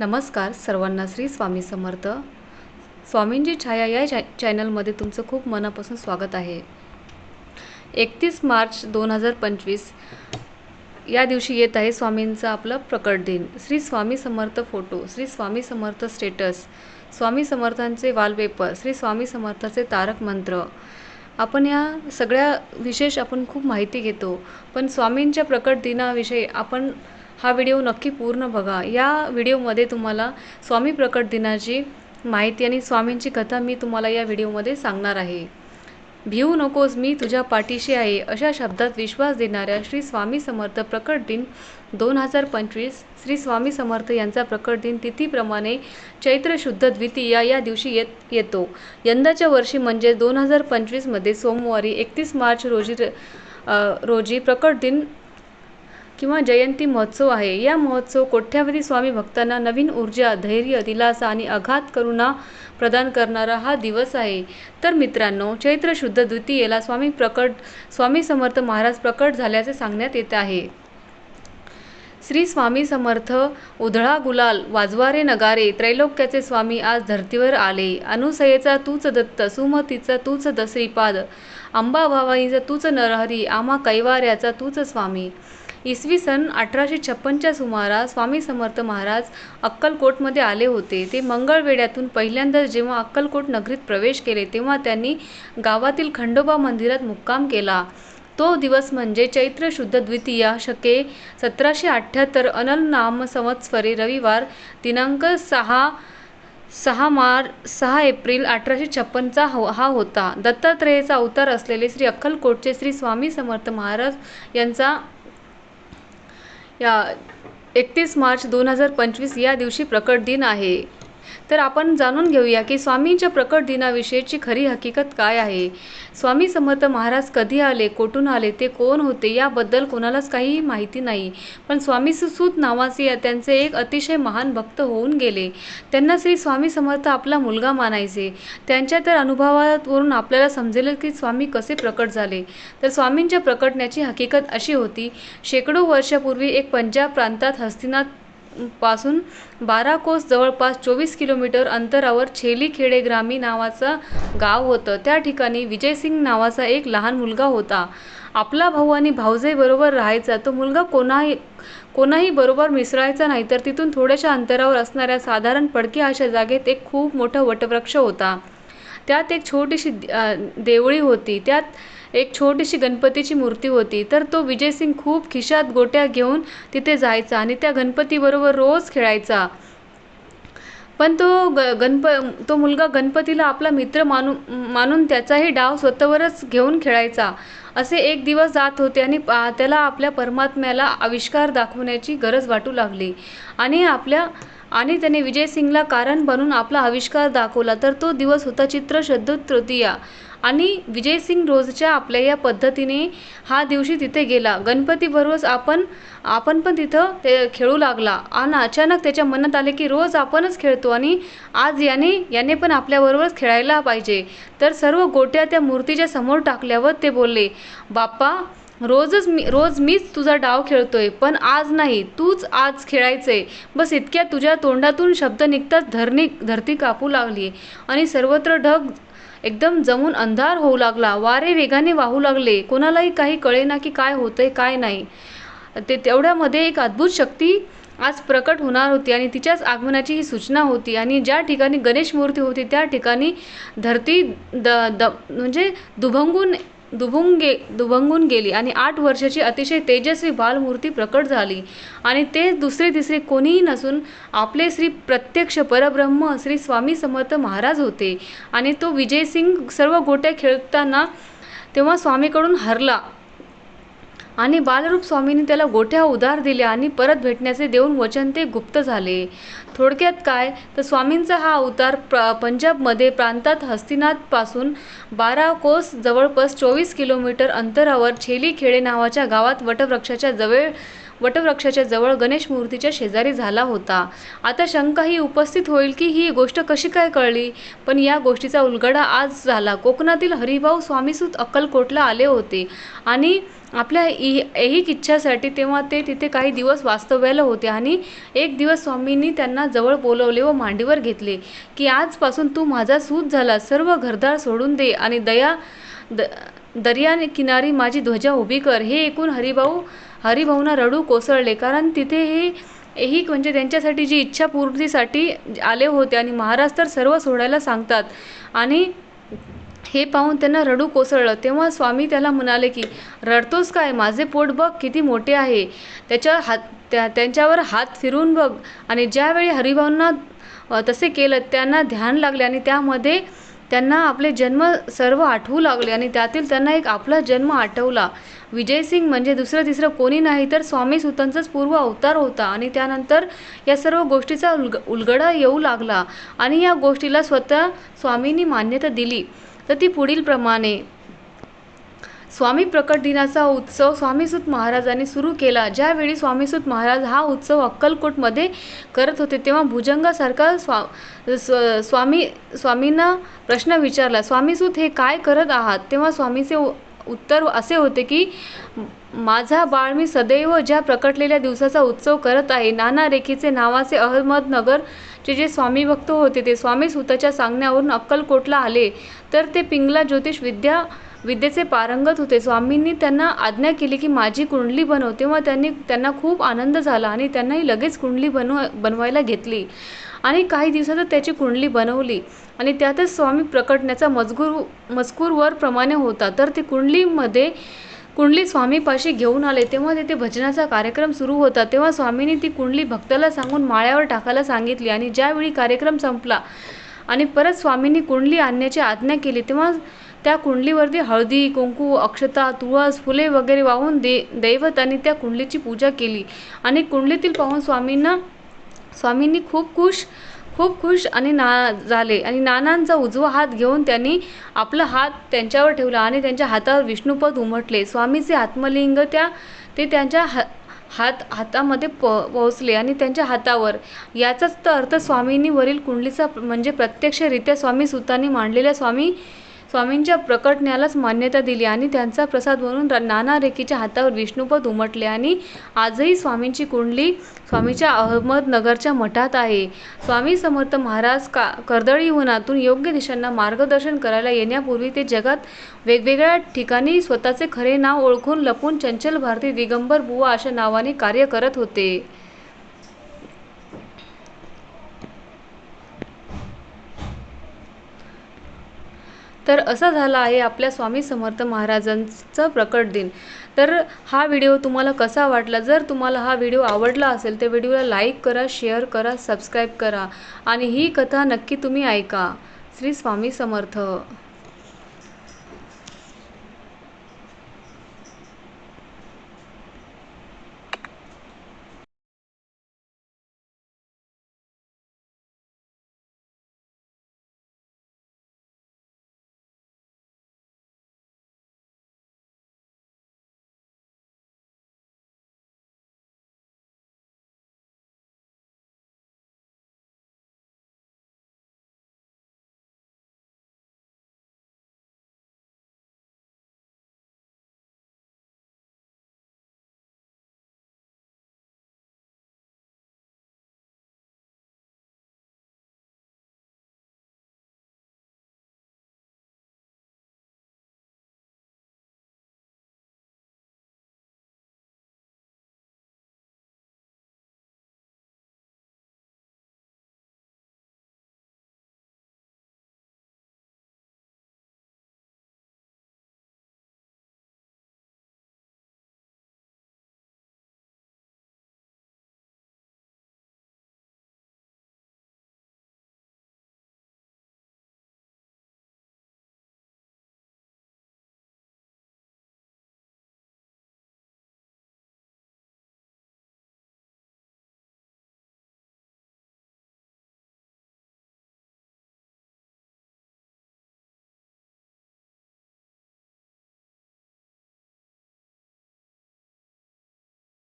नमस्कार सर्वांना श्री स्वामी समर्थ. स्वामींची छाया या चॅ चॅनलमध्ये तुमचं खूप मनापासून स्वागत आहे. एकतीस मार्च दोन हजार पंचवीस या दिवशी येत आहे स्वामींचा आपलं प्रकट दिन. श्री स्वामी समर्थ फोटो श्री स्वामी समर्थ स्टेटस स्वामी समर्थांचे वालपेपर श्री स्वामी समर्थाचे तारक मंत्र. आपण या सगळ्या विशेष आपण खूप माहिती घेतो. पण स्वामींच्या प्रकट दिनाविषयी आपण हा व्हिडिओ नक्की पूर्ण बघा. या व्हिडिओमध्ये तुम्हाला स्वामी प्रकट दिनाची माहिती आणि स्वामींची कथा मी तुम्हाला या व्हिडिओमध्ये सांगणार आहे. भिवू नकोस मी तुझ्या पाठीशी आहे अशा शब्दात विश्वास देणाऱ्या श्री स्वामी समर्थ प्रकट दिन दोन हजार पंचवीस श्री स्वामी समर्थ यांचा प्रकट दिन तिथीप्रमाणे चैत्र शुद्ध द्वितीया या दिवशी येत येतो. यंदाच्या वर्षी म्हणजे दोन हजार पंचवीसमध्ये सोमवारी एकतीस मार्च रोजी रोजी प्रकट दिन किंवा जयंती महोत्सव आहे. या महोत्सव कोट्यावधी स्वामी भक्तांना नवीन ऊर्जा धैर्य दिलासा आणि अघात करुणा प्रदान करणारा हा दिवस आहे. तर मित्रांनो चैत्र शुद्ध द्वितीयेला स्वामी प्रकट स्वामी समर्थ महाराज प्रकट झाल्याचे सांगण्यात येत आहे. श्री स्वामी समर्थ उधळा गुलाल वाजवारे नगारे त्रैलोक्याचे स्वामी आज धर्तीवर आले. अनुसयेचा तूच दत्त सुमतीचा तूच दसरीपाद अंबाभावाईचा तूच नरहरी आमा कैवाऱ्याचा तूच स्वामी. इसवी सन अठराशे छप्पनच्या सुमारास स्वामी समर्थ महाराज अक्कलकोटमध्ये आले होते. ते मंगळवेड्यातून पहिल्यांदाच जेव्हा अक्कलकोट नगरीत प्रवेश केले तेव्हा त्यांनी गावातील खंडोबा मंदिरात मुक्काम केला. तो दिवस म्हणजे चैत्र शुद्ध द्वितीया शके सतराशे अठ्ठ्याहत्तर अनल नाम संवत्सरे रविवार दिनांक सहा सहा मार सहा एप्रिल अठराशे छप्पनचा हो हा होता. दत्तात्रेयाचा अवतार असलेले श्री अक्कलकोटचे श्री स्वामी समर्थ महाराज यांचा या एकतीस मार्च दोन हजार पंचवीस या दिवशी प्रकट दिन आहे. तर आपण जाणून घेऊया की स्वामींच्या प्रकट दिनाविषयीची खरी हकीकत काय आहे. स्वामी समर्थ महाराज कधी आले कोठून आले ते कोण होते याबद्दल कोणालाच काही माहिती नाही. पण स्वामी सुसूत नावाचे त्यांचे एक अतिशय महान भक्त होऊन गेले. त्यांना श्री स्वामी समर्थ आपला मुलगा मानायचे. त्यांच्या तर अनुभवावरून आपल्याला समजेल की स्वामी कसे प्रकट झाले. तर स्वामींच्या प्रकटण्याची हकीकत अशी होती. शेकडो वर्षापूर्वी एक पंजाब प्रांतात हस्तिनाथ पासून बारा कोस जवळपास चोवीस किलोमीटर अंतरावर छेलीखेडे ग्रामी नावाचं गाव होतं. त्या ठिकाणी विजयसिंग नावाचा एक लहान मुलगा होता. आपला भाऊ आणि भाऊजाईबरोबर राहायचा. तो मुलगा कोणाही कोणाही बरोबर मिसळायचा नाही तर तिथून थोड्याशा अंतरावर असणाऱ्या साधारण पडकी अशा जागेत एक खूप मोठा वटवृक्ष होता. त्यात एक छोटीशी देवळी होती. त्यात एक छोटीशी गणपतीची मूर्ती होती. तर तो विजयसिंग खूप खिशात गोट्या घेऊन तिथे जायचा आणि त्या गणपतीबरोबर रोज खेळायचा. पण तो ग गणप तो मुलगा गणपतीला आपला मित्र मानून मानून त्याचाही डाव स्वतःवरच घेऊन खेळायचा. असे एक दिवस जात होते आणि त्याला आपल्या परमात्म्याला आविष्कार दाखवण्याची गरज वाटू लागली. आणि आपल्या आणि त्याने विजयसिंगला कारण बनून आपला आविष्कार दाखवला तर तो दिवस होता चित्र शुद्ध तृतीया. आणि विजयसिंग रोजच्या आपल्या या पद्धतीने हा दिवशी तिथे गेला. गणपतीबरोबरच आपण आपण पण तिथं ते खेळू लागला. आणि अचानक त्याच्या मनात आले की रोज आपणच खेळतो आणि आज याने याने पण आपल्याबरोबरच खेळायला पाहिजे. तर सर्व गोट्या त्या मूर्तीच्या समोर टाकल्यावर ते बोलले बाप्पा रोजच मी रोज मीच तुझा डाव खेळतोय पण आज नाही तूच आज खेळायचंय. बस इतक्या तुझ्या तोंडातून शब्द निघताच धरणी धरती कापू लागली आणि सर्वत्र ढग एकदम जमून अंधार होऊ लागला वारे वेगाने वाहू लागले. कोणालाही काही कळेना की काय होतंय काय नाही. ते तेवढ्यामध्ये एक अद्भुत शक्ती आज प्रकट होणार होती आणि तिच्याच आगमनाची ही सूचना होती. आणि ज्या ठिकाणी गणेश मूर्ती होती त्या ठिकाणी धरती द द म्हणजे दुभंगून दुभून गे दुभंगून गेली आणि आठ वर्षाची अतिशय तेजस्वी बालमूर्ती प्रकट झाली. आणि ते दुसरे तिसरे कोणीही नसून आपले श्री प्रत्यक्ष परब्रह्म श्री स्वामी समर्थ महाराज होते. आणि तो विजयसिंग सर्व गोट्या खेळताना तेव्हा स्वामीकडून हरला. आणि बालरूप स्वामींनी त्याला गोठ्या उधार दिल्या आणि परत भेटण्याचे देऊन वचन ते गुप्त झाले. थोडक्यात काय? तर स्वामींचा हा अवतार प्र पंजाबमध्ये प्रांतात हस्तिनाथपासून बारा कोस जवळपास चोवीस किलोमीटर अंतरावर छेली खेडे नावाच्या गावात वटवृक्षाच्या जवळ वटवृक्षाच्या जवळ गणेश मूर्तीच्या शेजारी झाला होता. आता शंका ही उपस्थित होईल की ही गोष्ट कशी काय कळली? पण या गोष्टीचा उलगडा आज झाला. कोकणातील हरिभाऊ स्वामीसूत अक्कलकोटला आले होते आणि आपल्या ऐहिक इच्छासाठी तेव्हा ते तिथे काही दिवस वास्तव्याला होते आणि एक दिवस स्वामींनी त्यांना जवळ बोलवले व मांडीवर घेतले की आजपासून तू माझा सूत झाला. सर्व घरदार सोडून दे आणि दया द दर्या किनारी माझी ध्वजा उभी कर. हे ऐकून हरिभाऊ हरिभाऊंना रडू कोसळले. कारण तिथे हे ही म्हणजे त्यांच्यासाठी जी इच्छा पूर्तीसाठी आले होते आणि महाराज तर सर्व सोडायला सांगतात. आणि हे पाहून त्यांना रडू कोसळलं. तेव्हा स्वामी त्याला म्हणाले की रडतोस काय? माझे पोट बघ किती मोठे आहे. त्याच्या हात त्या त्यांच्यावर हात फिरून बघ. आणि ज्यावेळी हरिभाऊंना तसे केलं त्यांना ध्यान लागले आणि त्यामध्ये त्यांना आपले जन्म सर्व आठवू लागले आणि त्यातील त्यांना एक आपला जन्म आठवला. विजयसिंग म्हणजे दुसरं तिसरं कोणी नाही तर स्वामी सुतांचाच पूर्व अवतार होता आणि त्यानंतर या सर्व गोष्टीचा उलग उलगडा येऊ लागला आणि या गोष्टीला स्वतः स्वामींनी मान्यता दिली. तर ती पुढील प्रमाणे स्वामी प्रकट दिनाचा उत्सव स्वामीसूत महाराजांनी सुरू केला. ज्यावेळी स्वामीसूत महाराज हा उत्सव अक्कलकोटमध्ये करत होते तेव्हा भुजंगासारखा स्वा स्व- स्वामी स्वामींना प्रश्न विचारला स्वामीसूत हे काय करत आहात? तेव्हा स्वामीचे उत्तर असे होते की माझा बाळ मी सदैव ज्या प्रकटलेल्या दिवसाचा उत्सव करत आहे नाना रेखीचे नावाचे अहमदनगरचे जे स्वामी भक्त होते ते स्वामी सुताच्या सांगण्यावरून अक्कलकोटला आले. तर ते पिंगला ज्योतिष विद्या विद्येचे पारंगत होते. स्वामींनी त्यांना आज्ञा केली की माझी कुंडली बनव. तेव्हा त्यांनी त्यांना खूप आनंद झाला आणि त्यांनाही लगेच कुंडली बनव बनवायला घेतली. आणि काही दिवसातच त्याची कुंडली बनवली. आणि त्यातच स्वामी प्रकटण्याचा मजकूर मजकूरवर प्रमाणे होता. तर ती कुंडलीमध्ये कुंडली स्वामीपाशी घेऊन आले. तेव्हा तेथे भजनाचा कार्यक्रम सुरू होता. तेव्हा स्वामींनी ती कुंडली भक्ताला सांगून माळ्यावर टाकायला सांगितली. आणि ज्यावेळी कार्यक्रम संपला आणि परत स्वामींनी कुंडली आणण्याची आज्ञा केली तेव्हा त्या कुंडलीवरती हळदी कुंकू अक्षता तुळस फुले वगैरे वाहून दे दैवतांनी त्या कुंडलीची पूजा केली. आणि कुंडलीतील पाहून स्वामींना स्वामींनी खूप खुश खूप खुश आणि ना झाले. आणि नानांचा उजवा हात घेऊन त्यांनी आपला हात त्यांच्यावर ठेवला आणि त्यांच्या हातावर विष्णुपद उमटले. स्वामीचे आत्मलिंग त्या ते त्यांच्या हा हात हातामध्ये प पोहोचले आणि त्यांच्या हातावर. याचाच तर अर्थ स्वामींनी वरील कुंडलीचा म्हणजे प्रत्यक्षरित्या स्वामी सुतांनी मांडलेल्या स्वामी स्वामींच्या प्रकटण्यालाच मान्यता दिली आणि त्यांचा प्रसाद म्हणून नाना रेखीच्या हातावर विष्णुपद उमटले आणि आजही स्वामींची कुंडली स्वामीच्या अहमदनगरच्या मठात आहे. स्वामी समर्थ महाराज का कर्दळीवनातून योग्य दिशांना मार्गदर्शन करायला येण्यापूर्वी ते जगात वेगवेगळ्या ठिकाणी स्वतःचे खरे नाव ओळखून लपून चंचल भारती दिगंबर बुवा अशा नावाने कार्य करत होते. तर असा झाला आहे आपल्या स्वामी समर्थ महाराजांचा प्रकट दिन. तर हा व्हिडिओ तुम्हाला कसा वाटला? जर तुम्हाला हा व्हिडिओ आवडला असेल तर व्हिडिओला लाईक करा शेअर करा सबस्क्राईब करा आणि ही कथा नक्की तुम्ही ऐका. श्री स्वामी समर्थ.